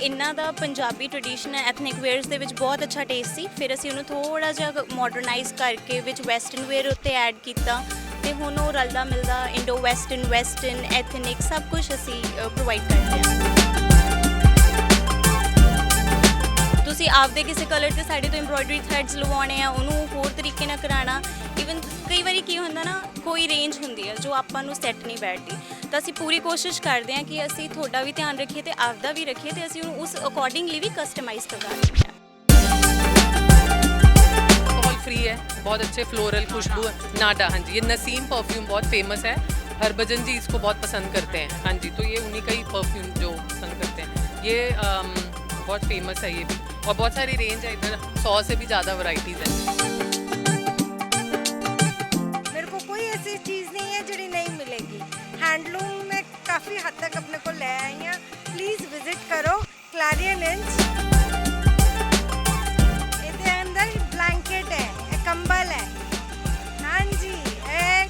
ਇਹਨਾਂ ਦਾ Punjabi tradition ethnic wears ਦੇ ਵਿੱਚ ਬਹੁਤ ਅੱਛਾ ਟੇਸਟ ਸੀ। ਫਿਰ ਅਸੀਂ ਉਹਨੂੰ ਥੋੜਾ ਜਿਹਾ ਮਾਡਰਨਾਈਜ਼ ਕਰਕੇ ਵਿੱਚ ਵੈਸਟਰਨ ਵੇਅਰ ਉੱਤੇ ਐਡ ਕੀਤਾ ਤੇ ਹੁਣ ਉਹ ਰਲਦਾ ਮਿਲਦਾ ਇੰਡੋ ਵੈਸਟਰਨ ਵੈਸਟਰਨ ਐਥਨਿਕ ਸਭ ਕੁਝ ਅਸੀਂ ਪ੍ਰੋਵਾਈਡ ਕਰਦੇ ਹਾਂ। ਤੁਸੀਂ ਆਪਦੇ ਕਿਸੇ ਕਲਰ ਤੇ ਸਾਡੇ ਤੋਂ ਐਮਬ੍ਰੋਇਡਰੀ ਥ੍ਰੈਡਸ ਲਵਾਉਣੇ ਆ ਉਹਨੂੰ ਹੋਰ ਤਰੀਕੇ ਨਾਲ ਕਰਾਉਣਾ ਇਵਨ ਕਈ ਵਾਰੀ ਕੀ ਹੁੰਦਾ ਨਾ ਕੋਈ ਰੇਂਜ ਹੁੰਦੀ ਹੈ ਜੋ ਆਪਾਂ ਨੂੰ ਸੈੱਟ ਨਹੀਂ ਬੈਠਦੀ ਤਾਂ ਅਸੀਂ ਪੂਰੀ ਕੋਸ਼ਿਸ਼ ਕਰਦੇ ਹਾਂ ਕਿ ਅਸੀਂ ਤੁਹਾਡਾ ਵੀ ਧਿਆਨ ਰੱਖੀਏ ਤੇ ਆਪਦਾ ਵੀ ਰੱਖੀਏ ਤੇ ਅਸੀਂ ਉਹਨੂੰ ਉਸ ਅਕੋਰਡਿੰਗਲੀ ਵੀ ਕਸਟਮਾਈਜ਼ ਕਰਵਾ ਦਿੰਦੇ ਹਾਂ ऑल फ्री है बहुत अच्छे फ्लोरल खुशबू है नाडा हाँ जी ये नसीम परफ्यूम बहुत फेमस है हरभजन जी इसको बहुत पसंद करते हैं हाँ जी तो ये उन्हीं का ही परफ्यूम जो पसंद करते हैं ये अम, बहुत फेमस है ये भी और बहुत सारी रेंज है इधर। सौ से भी ज़्यादा वराइटीज है। मेरे को कोई ऐसी चीज़ नहीं है जड़ी नहीं मिलेगी। हैंडलूम में काफ़ी हद तक अपने को ले आई हैं। प्लीज़ विज़िट करो क्लारियन इंच इसके अंदर ब्लैंकेट है कंबल है। हाँ जी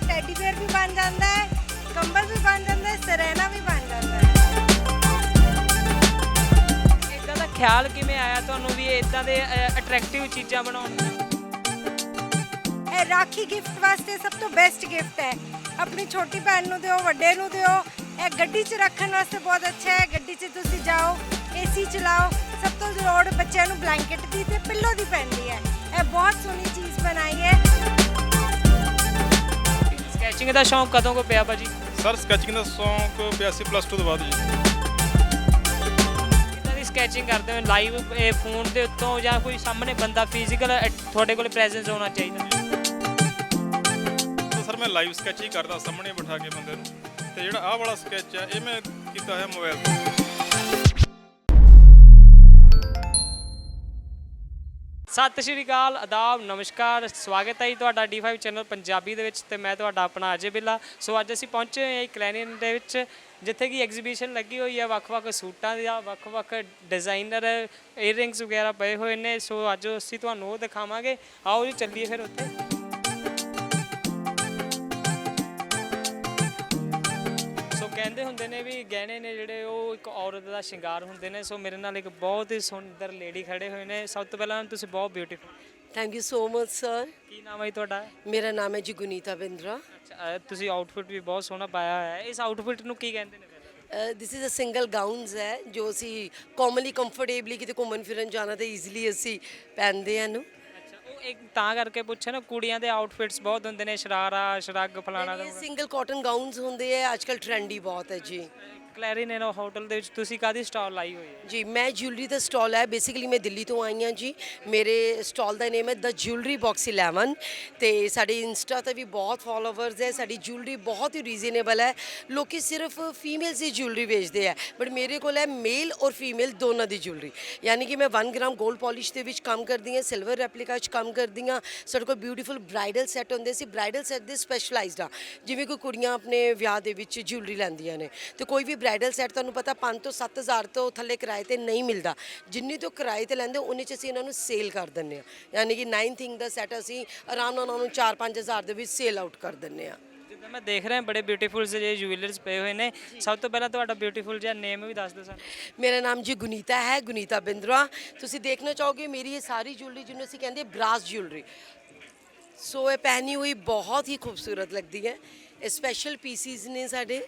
टेडी बेयर भी बन जाता है, कंबल भी बन जाता है सरैना भी बन जाता है। ਖਿਆਲ ਕਿਵੇਂ ਆਇਆ ਤੁਹਾਨੂੰ ਵੀ ਇਦਾਂ ਦੇ ਅਟਰੈਕਟਿਵ ਚੀਜ਼ਾਂ ਬਣਾਉਣ ਦਾ? ਇਹ ਰਾਖੀ ਗਿਫਟ ਵਾਸਤੇ ਸਭ ਤੋਂ ਬੈਸਟ ਗਿਫਟ ਹੈ। ਆਪਣੀ ਛੋਟੀ ਭੈਣ ਨੂੰ ਦਿਓ ਵੱਡੇ ਨੂੰ ਦਿਓ। ਇਹ ਗੱਡੀ 'ਚ ਰੱਖਣ ਵਾਸਤੇ ਬਹੁਤ ਅੱਛਾ ਹੈ। ਗੱਡੀ 'ਚ ਤੁਸੀਂ ਜਾਓ ਏਸੀ ਚਲਾਓ ਸਭ ਤੋਂ ਲੋੜ ਬੱਚਿਆਂ ਨੂੰ ਬਲੈਂਕਟ ਦੀ ਤੇ ਪਿੱਲੋ ਦੀ ਪੈਂਦੀ ਹੈ। ਇਹ ਬਹੁਤ ਸੋਹਣੀ ਚੀਜ਼ ਬਣਾਈ ਹੈ। ਸਕੈਚਿੰਗ ਦਾ ਸ਼ੌਂਕ ਕਦੋਂ ਕੋ ਪਿਆ ਭਾਜੀ? ਸਰ ਸਕੈਚਿੰਗ ਦਾ ਸ਼ੌਂਕ 82 ਪਲੱਸ 2 ਤੋਂ ਬਾਅਦ ਜੀ। ਸਕੈਚਿੰਗ ਕਰਦੇ ਹੋ ਲਾਈਵ ਫੋਨ ਦੇ ਉੱਤੋਂ ਜਾਂ ਕੋਈ ਸਾਹਮਣੇ ਬੰਦਾ ਫਿਜ਼ੀਕਲ ਤੁਹਾਡੇ ਕੋਲ ਪ੍ਰੈਜ਼ੈਂਸ ਹੋਣਾ ਚਾਹੀਦਾ। ਤਾਂ ਸਰ ਮੈਂ ਲਾਈਵ ਸਕੈਚ ਹੀ ਕਰਦਾ ਸਾਹਮਣੇ ਬਿਠਾ ਕੇ ਬੰਦੇ ਨੂੰ। ਤੇ ਜਿਹੜਾ ਆਹ ਵਾਲਾ ਸਕੈਚ ਆ ਇਹ ਮੈਂ ਕੀਤਾ ਹੋਇਆ ਮੋਬਾਈਲ ਤੇ। ਸਤਿ ਸ਼੍ਰੀ ਅਕਾਲ ਆਦਾਬ ਨਮਸਕਾਰ ਸਵਾਗਤ ਹੈ ਜੀ ਤੁਹਾਡਾ D5 ਚੈਨਲ ਪੰਜਾਬੀ ਦੇ ਵਿੱਚ ਤੇ ਮੈਂ ਤੁਹਾਡਾ ਆਪਣਾ ਅਜੇ ਬਿੱਲਾ। ਸੋ ਅੱਜ ਅਸੀਂ ਪਹੁੰਚੇ ਹਾਂ ਕਲੈਨੀਨ ਦੇ ਵਿੱਚ। ਜਿੱਥੇ ਕਿ ਐਗਜ਼ੀਬਿਸ਼ਨ ਲੱਗੀ ਹੋਈ ਹੈ ਵੱਖ-ਵੱਖ ਸੂਟਾਂ ਦੀ ਵੱਖ-ਵੱਖ ਡਿਜ਼ਾਈਨਰ ਈਅਰਿੰਗਸ ਵਗੈਰਾ ਪਏ ਹੋਏ ਨੇ। ਸੋ ਅੱਜ ਅਸੀਂ ਤੁਹਾਨੂੰ ਉਹ ਦਿਖਾਵਾਂਗੇ। ਆਓ ਜੀ, ਚੱਲੀਏ ਫਿਰ ਉੱਥੇ। ਸੋ ਕਹਿੰਦੇ ਹੁੰਦੇ ਨੇ ਵੀ ਗਹਿਣੇ ਨੇ ਜਿਹੜੇ, ਉਹ ਇੱਕ ਔਰਤ ਦਾ ਸ਼ਿੰਗਾਰ ਹੁੰਦੇ ਨੇ। ਸੋ ਮੇਰੇ ਨਾਲ ਇੱਕ ਬਹੁਤ ਹੀ ਸੁੰਦਰ ਲੇਡੀ ਖੜੇ ਹੋਏ ਨੇ। ਸਭ ਤੋਂ ਪਹਿਲਾਂ ਤੁਸੀਂ ਬਹੁਤ beautiful thank you so much sir ਕੀ ਨਾਮ ਹੈ ਜੀ ਤੁਹਾਡਾ? ਮੇਰਾ ਨਾਮ ਹੈ ਜੀ ਗੁਨੀਤਾ ਬਿੰਦਰਾ। ਅੱਛਾ ਤੁਸੀਂ ਆਊਟਫਿਟ ਵੀ ਬਹੁਤ ਸੋਹਣਾ ਪਾਇਆ ਹੋਇਆ ਹੈ। ਇਸ ਆਊਟਫਿਟ ਨੂੰ ਕੀ ਕਹਿੰਦੇ ਨੇ ਫਿਰ? This is a single gowns ਹੈ ਜੋ ਅਸੀਂ ਕਾਮਨਲੀ ਕੰਫਰਟੇਬਲੀ ਕਿਤੇ ਘੁੰਮਣ ਫਿਰਨ ਜਾਣਾ ਤੇ ਈਜ਼ੀਲੀ ਅਸੀਂ ਪਹਿਨਦੇ ਹਾਂ ਅੱਛਾ ਉਹ ਇੱਕ ਤਾਂ ਕਰਕੇ ਪੁੱਛਿਆ ਨਾ ਕੁੜੀਆਂ ਦੇ ਆਊਟਫਿਟਸ ਬਹੁਤ ਹੁੰਦੇ ਨੇ ਸ਼ਰਾਰਾ ਸ਼ਰਗ ਫਲਾਣਾ ਦਾ ਸਿੰਗਲ ਕਾਟਨ ਗਾਊਨਸ ਹੁੰਦੇ ਆ ਅੱਜਕੱਲ ਟ੍ਰੈਂਡੀ ਬਹੁਤ ਹੈ ਜੀ। ਕਲੈਰੀਨੇਨੋ ਹੋਟਲ ਦੇ ਵਿੱਚ ਤੁਸੀਂ ਕਾਦੀ ਸਟਾਲ ਲਾਈ ਹੋਈ ਹੈ? ਜੀ, ਮੈਂ ਜਿਊਲਰੀ ਦਾ ਸਟਾਲ ਹੈ। ਬੇਸਿਕਲੀ ਮੈਂ ਦਿੱਲੀ ਤੋਂ ਆਈ ਹਾਂ ਜੀ। ਮੇਰੇ ਸਟਾਲ ਦਾ ਨੇਮ ਹੈ ਦ ਜਿਊਲਰੀ ਬਾਕਸ 11 ਤੇ ਸਾਡੇ ਇੰਸਟਾ ਤੇ ਵੀ ਬਹੁਤ ਫਾਲੋਵਰਸ ਹੈ। ਸਾਡੀ ਜਿਊਲਰੀ ਬਹੁਤ ਹੀ ਰੀਜ਼ਨੇਬਲ ਹੈ। ਲੋਕੀ ਸਿਰਫ ਫੀਮੇਲਸ ਦੀ ਜਿਊਲਰੀ ਵੇਚਦੇ ਆ ਬਟ ਮੇਰੇ ਕੋਲ ਹੈ ਮੇਲ ਔਰ ਫੀਮੇਲ ਦੋਨਾਂ ਦੀ ਜੁਐਲਰੀ ਯਾਨੀ ਕਿ ਮੈਂ 1 ਗ੍ਰਾਮ 골ਡ ਪਾਲਿਸ਼ ਦੇ ਵਿੱਚ ਕੰਮ ਕਰਦੀ ਹਾਂ ਸਿਲਵਰ ਰੈਪਲੀਕਾ 'ਚ ਕੰਮ ਕਰਦੀ ਹਾਂ। ਸਾਡੇ ਕੋਲ ਬਿਊਟੀਫੁਲ ਬ੍ਰਾਈਡਲ ਸੈੱਟ ਹੁੰਦੇ ਸੀ। ਬ੍ਰਾਈਡਲ ਸੈੱਟ ਦੇ ਸਪੈਸ਼ਲਾਈਜ਼ਡ ਆ। ਜਿਵੇਂ ਕੋਈ ਕੁੜੀਆਂ ਆਪਣੇ ਵਿਆਹ ਦੇ ਵਿੱਚ ਜਿਊਲਰੀ ਲੈਂਦੀਆਂ ਨੇ। ਤੇ ਕੋਈ ਵੀ ਬ੍ਰਾਈਡਲ ਸੈੱਟ ਤੁਹਾਨੂੰ ਪਤਾ 5 ਤੋਂ 7000 ਤੋਂ ਥੱਲੇ ਕਿਰਾਏ ਤੇ ਨਹੀਂ ਮਿਲਦਾ। ਜਿੰਨੀ ਤੋਂ ਕਿਰਾਏ ਤੇ ਲੈਂਦੇ ਉਨੀ ਚ ਅਸੀਂ ਇਹਨਾਂ ਨੂੰ ਸੇਲ ਕਰ ਦਿੰਨੇ ਆ ਯਾਨੀ ਕਿ 9 ਥਿੰਗ ਦਾ ਸੈੱਟ ਅਸੀਂ ਆਰਾਮ ਨਾਲ ਉਹਨਾਂ ਨੂੰ 4-5000 ਦੇ ਵਿੱਚ ਸੇਲ ਆਊਟ ਕਰ ਦਿੰਨੇ ਆ ਜਿੱਦਾਂ ਮੈਂ ਦੇਖ ਰਿਹਾ ਬੜੇ ਬਿਊਟੀਫੁਲ ਜਿਹੇ ਜੁਐਲਰਸ ਪਏ ਹੋਏ ਨੇ। ਸਭ ਤੋਂ ਪਹਿਲਾਂ ਤੁਹਾਡਾ ਬਿਊਟੀਫੁਲ ਜਿਹਾ ਨੇਮ ਵੀ ਦੱਸ ਦਿਓ ਸਾਨੂੰ। ਮੇਰਾ ਨਾਮ ਜੀ ਗੁਨੀਤਾ ਹੈ ਗੁਨੀਤਾ ਬਿੰਦਰਾ ਤੁਸੀਂ ਦੇਖਣਾ ਚਾਹੋਗੇ ਮੇਰੀ ਇਹ ਸਾਰੀ ਜੁਐਲਰੀ ਜਿਹਨੂੰ ਅਸੀਂ ਕਹਿੰਦੇ ਬ੍ਰਾਸ ਜੁਐਲਰੀ ਸੋ ਇਹ ਪਹਿਨੀ ਹੋਈ ਬਹੁਤ ਹੀ ਖੂਬਸੂਰਤ ਲੱਗਦੀ ਹੈ। ਇਹ ਸਪੈਸ਼ਲ ਪੀਸਿਸ ਨੇ ਸਾਡੇ।